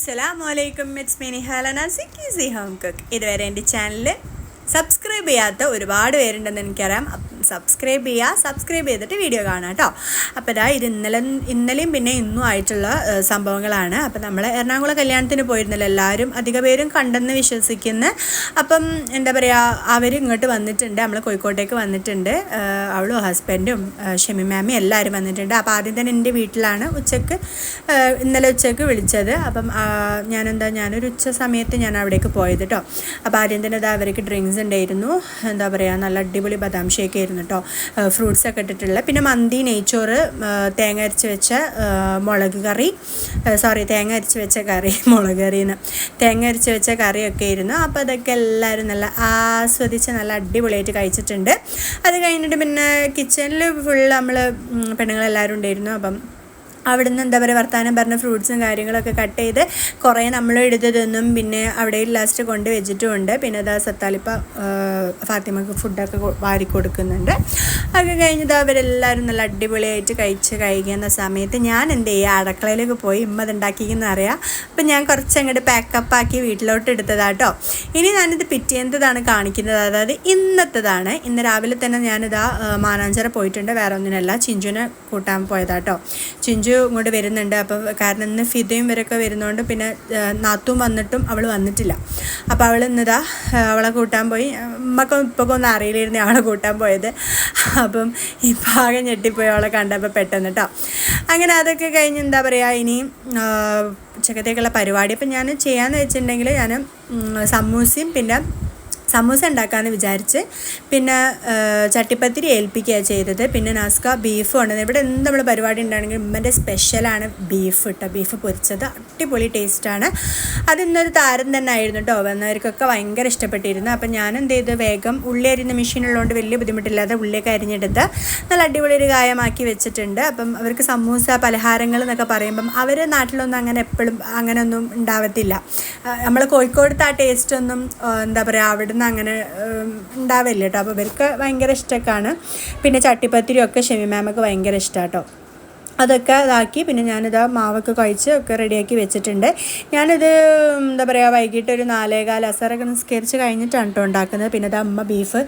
അസ്സലാമലൈക്കും ഇറ്റ്സ് മിനി ഹലന സിക്കി ഹോം കുക്ക് ഇതുവരെ എന്റെ ചാനൽ സബ്സ്ക്രൈബ് ചെയ്യാത്ത ഒരുപാട് പേരുണ്ടെന്ന് എനിക്കറിയാം. സബ്സ്ക്രൈബ് ചെയ്യുക സബ്സ്ക്രൈബ് ചെയ്തിട്ട് വീഡിയോ കാണാം കേട്ടോ. അപ്പോൾ ഇതാ ഇത് ഇന്നലെ ഇന്നലെയും പിന്നെ ഇന്നും ആയിട്ടുള്ള സംഭവങ്ങളാണ്. അപ്പോൾ നമ്മൾ എറണാകുളം കല്യാണത്തിന് പോയിരുന്നല്ലോ എല്ലാവരും അധിക പേരും കണ്ടെന്ന് വിശ്വസിക്കുന്നു. അപ്പം എന്താ പറയുക അവർ ഇങ്ങോട്ട് വന്നിട്ടുണ്ട് നമ്മൾ കോഴിക്കോട്ടേക്ക് വന്നിട്ടുണ്ട്. അവളും ഹസ്ബൻഡും ഷെമി മാമി എല്ലാവരും വന്നിട്ടുണ്ട്. അപ്പോൾ ആദ്യം തന്നെ എന്റെ വീട്ടിലാണ് ഉച്ചയ്ക്ക് ഇന്നലെ ഉച്ചയ്ക്ക് വിളിച്ചത്. അപ്പം ഞാനെന്താ ഞാനൊരു ഉച്ച സമയത്ത് ഞാൻ അവിടേക്ക് പോയത് കേട്ടോ. അപ്പോൾ ആദ്യം തന്നെ ഇതാ അവർക്ക് ഡ്രിങ്ക്സ് ഉണ്ടായിരുന്നു. എന്താ പറയുക നല്ല അടിപൊളി ബദാം ഷേക്ക് ആയിരുന്നു. കേട്ടോ. ഫ്രൂട്ട്സ് ഒക്കെ ഇട്ടിട്ടുള്ള പിന്നെ മന്തി നെയ്ച്ചോറ് തേങ്ങ അരച്ച് വെച്ച മുളക് കറി സോറി തേങ്ങ അരച്ച് വെച്ച കറി മുളക് കറിന്ന്. തേങ്ങ അരച്ച് വെച്ച കറിയൊക്കെ ഇരുന്നു അപ്പോൾ അതൊക്കെ എല്ലാവരും നല്ല ആസ്വദിച്ച് നല്ല അടിപൊളിയായിട്ട് കഴിച്ചിട്ടുണ്ട്. അത് കഴിഞ്ഞിട്ട് പിന്നെ കിച്ചണിൽ ഫുൾ നമ്മൾ പെണ്ണുങ്ങളെല്ലാവരും ഉണ്ടായിരുന്നു. അപ്പം അവിടുന്ന് എന്താ പറയുക വർത്താനം പറഞ്ഞ ഫ്രൂട്ട്സും കാര്യങ്ങളൊക്കെ കട്ട് ചെയ്ത് കുറേ നമ്മൾ എടുത്ത് തിന്നും പിന്നെ അവിടെ ലാസ്റ്റ് കൊണ്ട് വെച്ചിട്ടുമുണ്ട്. പിന്നെ അതാ സത്താലിപ്പ ഫാത്തിമക്ക് ഫുഡൊക്കെ വാരി കൊടുക്കുന്നുണ്ട്. അതൊക്കെ കഴിഞ്ഞത് അവരെല്ലാവരും നല്ല അടിപൊളിയായിട്ട് കഴിച്ച് കഴിക്കുന്ന സമയത്ത് ഞാൻ എന്ത് ചെയ്യുക അടുക്കളയിലേക്ക് പോയി ഇമ്മ അത് ഉണ്ടാക്കിയെന്ന് അറിയാം. അപ്പം ഞാൻ കുറച്ച് അങ്ങോട്ട് പാക്കപ്പാക്കി വീട്ടിലോട്ട് എടുത്തതാട്ടോ. ഇനി ഞാനിത് പിറ്റേന്നതാണ് കാണിക്കുന്നത്. അതായത് ഇന്നത്തതാണ്. ഇന്ന് രാവിലെ തന്നെ ഞാനിതാ മാനാഞ്ചിറ പോയിട്ടുണ്ട്. വേറെ ഒന്നിനല്ല. ചിഞ്ചുനെ കൂട്ടാൻ പോയതാട്ടോ. ചിഞ്ചു ഇങ്ങോട്ട് വരുന്നുണ്ട്. അപ്പോൾ കാരണം ഇന്ന് ഫിദയും ഇവരൊക്കെ വരുന്നതുകൊണ്ട് പിന്നെ നാത്തും വന്നിട്ടും അവൾ വന്നിട്ടില്ല. അപ്പോൾ അവൾ ഇന്നിതാ അവളെ കൂട്ടാൻ പോയി. ഉമ്മക്ക് ഇപ്പൊക്കെ ഒന്നും അറിയില്ലായിരുന്നു അവളെ കൂട്ടാൻ പോയത്. അപ്പം ഈ ഭാഗം ഞെട്ടിപ്പോയി അവളെ കണ്ടപ്പോൾ പെട്ടെന്ന് കേട്ടോ അങ്ങനെ അതൊക്കെ കഴിഞ്ഞ് എന്താ പറയുക ഇനി ഉച്ചക്കത്തേക്കുള്ള പരിപാടി. അപ്പം ഞാൻ ചെയ്യാമെന്ന് വെച്ചിട്ടുണ്ടെങ്കിൽ ഞാൻ സമൂസയും പിന്നെ സമൂസ ഉണ്ടാക്കാമെന്ന് വിചാരിച്ച് പിന്നെ ചട്ടിപ്പത്തിരി ഏൽപ്പിക്കുകയാണ് ചെയ്തത്. പിന്നെ നാസ്ക ബീഫ് കൊണ്ടുവന്നത് ഇവിടെ എന്ത് നമ്മൾ പരിപാടി ഉണ്ടാണെങ്കിലും ഉമ്മന്റെ സ്പെഷ്യലാണ് ബീഫ് കേട്ടോ ബീഫ് പൊരിച്ചത് അടിപൊളി ടേസ്റ്റാണ് അതിന്നൊരു താരം തന്നെ ആയിരുന്നു കേട്ടോ വന്നവർക്കൊക്കെ ഭയങ്കര ഇഷ്ടപ്പെട്ടിരുന്നു. അപ്പം ഞാൻ എന്ത് ചെയ്തു? വേഗം ഉള്ളി അരിയുന്ന മെഷീൻ ഉള്ളതുകൊണ്ട് വലിയ ബുദ്ധിമുട്ടില്ലാതെ ഉള്ളിയൊക്കെ അരിഞ്ഞെടുത്ത് നല്ല അടിപൊളി ഒരു ഗായമാക്കി വെച്ചിട്ടുണ്ട്. അപ്പം അവർക്ക് സമൂസ പലഹാരങ്ങൾ എന്നൊക്കെ പറയുമ്പം അവർ നാട്ടിലൊന്നും അങ്ങനെ എപ്പോഴും അങ്ങനെയൊന്നും ഉണ്ടാവത്തില്ല. നമ്മൾ കോഴിക്കോടത്തെ ആ ടേസ്റ്റ് ഒന്നും ആ, എന്താ പറയുക അവിടുന്ന് അങ്ങനെ ഉണ്ടാവില്ല കേട്ടോ. അപ്പോൾ ഇവർക്ക് ഭയങ്കര ഇഷ്ടമൊക്കെയാണ് പിന്നെ ചട്ടിപ്പത്തിരിയൊക്കെ ഷെമി മാമൊക്കെ ഭയങ്കര ഇഷ്ടമാണ് കേട്ടോ അതൊക്കെ ഇതാക്കി. പിന്നെ ഞാനിതാ മാവൊക്കെ കഴിച്ച് ഒക്കെ റെഡിയാക്കി വെച്ചിട്ടുണ്ട്. ഞാനിത് എന്താ പറയുക വൈകിട്ട് ഒരു നാലേകാൽ അസറൊക്കെ നിസ്കരിച്ച് കഴിഞ്ഞിട്ടാണ് കേട്ടോ ഉണ്ടാക്കുന്നത്. പിന്നെ ഇത് അമ്മ ബീഫ്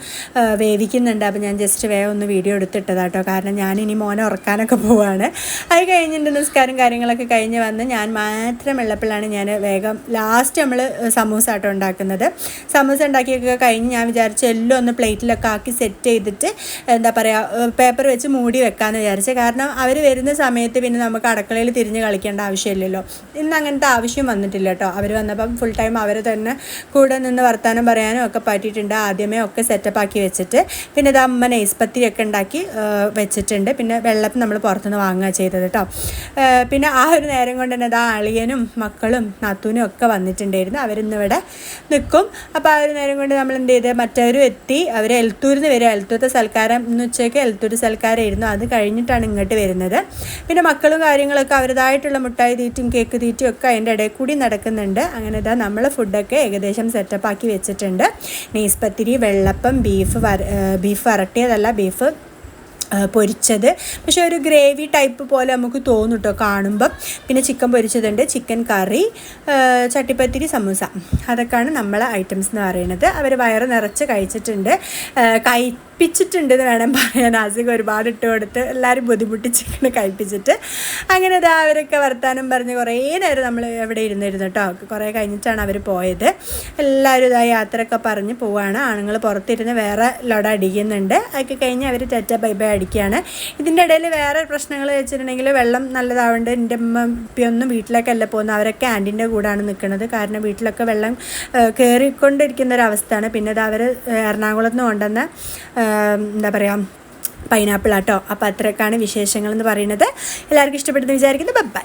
വേവിക്കുന്നുണ്ട്. അപ്പോൾ ഞാൻ ജസ്റ്റ് വേഗം ഒന്ന് വീഡിയോ എടുത്തിട്ടത് കേട്ടോ കാരണം ഞാൻ ഇനി മോനെ ഉറക്കാനൊക്കെ പോവാണ്. അത് കഴിഞ്ഞിട്ട് നിസ്കാരം കാര്യങ്ങളൊക്കെ കഴിഞ്ഞ് വന്ന് ഞാൻ മാത്രം ഉള്ളപ്പോഴാണ് ഞാൻ വേഗം ലാസ്റ്റ് നമ്മൾ സമൂസ ആട്ടോ ഉണ്ടാക്കുന്നത്. സമൂസ ഉണ്ടാക്കിയൊക്കെ കഴിഞ്ഞ് ഞാൻ വിചാരിച്ചു എല്ലാം ഒന്ന് പ്ലേറ്റിലൊക്കെ ആക്കി സെറ്റ് ചെയ്തിട്ട് എന്താ പറയുക പേപ്പർ വെച്ച് മൂടി വെക്കാമെന്ന് വിചാരിച്ചു. കാരണം അവർ വരുന്ന സമയത്ത് പിന്നെ നമുക്ക് അടുക്കളയിൽ തിരിഞ്ഞ് കളിക്കേണ്ട ആവശ്യമില്ലല്ലോ. ഇന്ന് അങ്ങനത്തെ ആവശ്യം വന്നിട്ടില്ല കേട്ടോ. അവർ വന്നപ്പം ഫുൾ ടൈം അവർ തന്നെ കൂടെ നിന്ന് വർത്തമാനം പറയാനും ഒക്കെ പറ്റിയിട്ടുണ്ട്. ആദ്യമേ ഒക്കെ സെറ്റപ്പ് ആക്കി വെച്ചിട്ട് പിന്നെ ഇത് അമ്മ നെയ്സ്പത്തിരിയൊക്കെ ഉണ്ടാക്കി വെച്ചിട്ടുണ്ട്. പിന്നെ വെള്ളം നമ്മൾ പുറത്തുനിന്ന് വാങ്ങുക ചെയ്തത് കേട്ടോ. പിന്നെ ആ ഒരു നേരം കൊണ്ട് തന്നെ ഇതാ അളിയനും മക്കളും നാത്തൂനും ഒക്കെ വന്നിട്ടുണ്ടായിരുന്നു. അവരിന്നിവിടെ നിൽക്കും അപ്പോൾ ആ ഒരു നേരം കൊണ്ട് നമ്മൾ എന്ത് ചെയ്ത് മറ്റവരും എത്തി. അവർ എൽത്തൂരിൽ നിന്ന് വരിക എൽത്തൂരത്തെ സൽക്കാരം എന്ന് ഉച്ചയ്ക്ക് എൽത്തൂർ സൽക്കാരമായിരുന്നു അത് കഴിഞ്ഞിട്ടാണ് ഇങ്ങോട്ട് വരുന്നത്. പിന്നെ മക്കളും കാര്യങ്ങളൊക്കെ അവരുടേതായിട്ടുള്ള മുട്ടായി തീറ്റും കേക്ക് തീറ്റും ഒക്കെ അതിന്റെ ഇടയിൽ കൂടി നടക്കുന്നുണ്ട്. അങ്ങനെ ഇതാ നമ്മൾ ഫുഡൊക്കെ ഏകദേശം സെറ്റപ്പ് ആക്കി വെച്ചിട്ടുണ്ട്. നെയ്സ്പത്തിരി വെള്ളപ്പം ബീഫ് വര ബീഫ് വരട്ടിയതല്ല ബീഫ് പൊരിച്ചത്. പക്ഷേ ഒരു ഗ്രേവി ടൈപ്പ് പോലെ നമുക്ക് തോന്നും കേട്ടോ കാണുമ്പം. പിന്നെ ചിക്കൻ പൊരിച്ചതുണ്ട് ചിക്കൻ കറി ചട്ടിപ്പത്തിരി സമൂസ. അതൊക്കെയാണ് നമ്മളെ ഐറ്റംസ് എന്ന് പറയുന്നത്. അവർ വയറ് നിറച്ച് കഴിച്ചിട്ടുണ്ട്. ആ, കഴിപ്പിച്ചിട്ടുണ്ട് എന്ന് വേണം പറയാൻ. ആസിക ഒരുപാട് ഇട്ട് കൊടുത്ത് എല്ലാവരും ബുദ്ധിമുട്ടിച്ചിങ്ങനെ കഴിപ്പിച്ചിട്ട്. അങ്ങനെ അത് അവരൊക്കെ വർത്താനം പറഞ്ഞ് കുറേ നേരം നമ്മൾ എവിടെ ഇരുന്നിരുന്നു കേട്ടോ കുറേ കഴിഞ്ഞിട്ടാണ് അവർ പോയത്. എല്ലാവരും ഇതായി യാത്രയൊക്കെ പറഞ്ഞ് പോവാണ്. ആണുങ്ങൾ പുറത്തിരുന്ന് വേറെ ലൊട അടിക്കുന്നുണ്ട്. അതൊക്കെ കഴിഞ്ഞ് അവർ ടെറ്റ ബൈ ബൈ അടിക്കുകയാണ് ഇതിന്റെ ഇടയിൽ വേറെ പ്രശ്നങ്ങൾ വെച്ചിട്ടുണ്ടെങ്കിൽ വെള്ളം നല്ലതാവുണ്ട്. എന്റെ ഉമ്മപ്പിയൊന്നും വീട്ടിലേക്കല്ല പോകുന്നത്. അവരൊക്കെ ആന്റിന്റെ കൂടാണ് നിൽക്കുന്നത് കാരണം വീട്ടിലൊക്കെ വെള്ളം കയറിക്കൊണ്ടിരിക്കുന്ന ഒരു അവസ്ഥയാണ്. പിന്നെ അത് അവർ എറണാകുളത്ത് നിന്ന് കൊണ്ടുവന്ന എന്താ പറയുക പൈനാപ്പിൾ ആട്ടോ. അപ്പോൾ അത്രയൊക്കെയാണ് വിശേഷങ്ങൾ എന്ന് പറയുന്നത്. എല്ലാവർക്കും ഇഷ്ടപ്പെട്ടെന്ന് വിചാരിക്കുന്നു. ബൈ